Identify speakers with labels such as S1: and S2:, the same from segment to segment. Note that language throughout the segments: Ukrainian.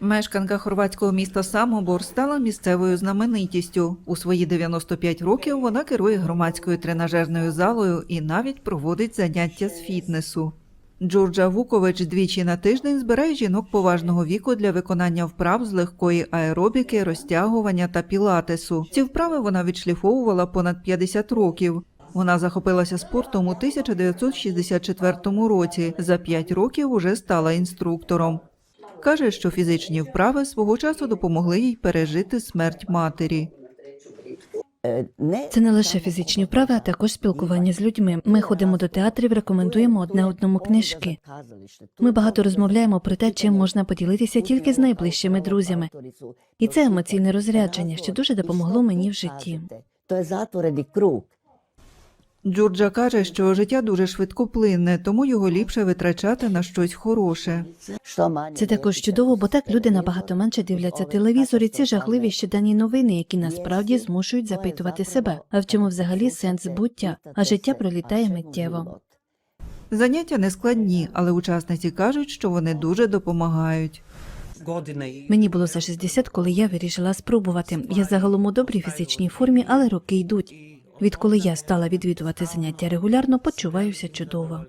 S1: Мешканка хорватського міста Самобор стала місцевою знаменитістю. У свої 95 років вона керує громадською тренажерною залою і навіть проводить заняття з фітнесу. Джорджа Вукович двічі на тиждень збирає жінок поважного віку для виконання вправ з легкої аеробіки, розтягування та пілатесу. Ці вправи вона відшліфовувала понад 50 років. Вона захопилася спортом у 1964 році. За 5 років уже стала інструктором. Каже, що фізичні вправи свого часу допомогли їй пережити смерть матері.
S2: Це не лише фізичні вправи, а також спілкування з людьми. Ми ходимо до театрів, рекомендуємо одне одному книжки. Ми багато розмовляємо про те, чим можна поділитися тільки з найближчими друзями. І це емоційне розрядження, що дуже допомогло мені в житті.
S1: Джорджа каже, що життя дуже швидкоплинне, тому його ліпше витрачати на щось хороше.
S2: Це також чудово, бо так люди набагато менше дивляться телевізор і ці жахливі щоденні новини, які насправді змушують запитувати себе, а в чому взагалі сенс буття, а життя пролітає миттєво.
S1: Заняття не складні, але учасниці кажуть, що вони дуже допомагають.
S2: Мені було за 60, коли я вирішила спробувати. Я загалом у добрій фізичній формі, але роки йдуть. Відколи я стала відвідувати заняття регулярно, почуваюся чудово.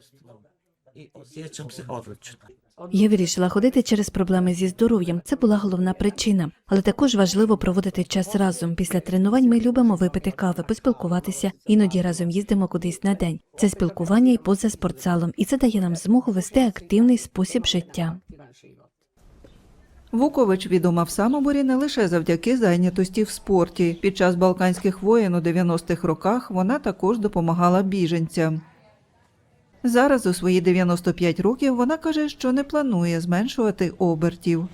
S2: Я вирішила ходити через проблеми зі здоров'ям. Це була головна причина. Але також важливо проводити час разом. Після тренувань ми любимо випити кави, поспілкуватися. Іноді разом їздимо кудись на день. Це спілкування і поза спортзалом, і це дає нам змогу вести активний спосіб життя.
S1: Вукович відома в Самоборі не лише завдяки зайнятості в спорті. Під час балканських воєн у 90-х роках вона також допомагала біженцям. Зараз у свої 95 років вона каже, що не планує зменшувати обертів.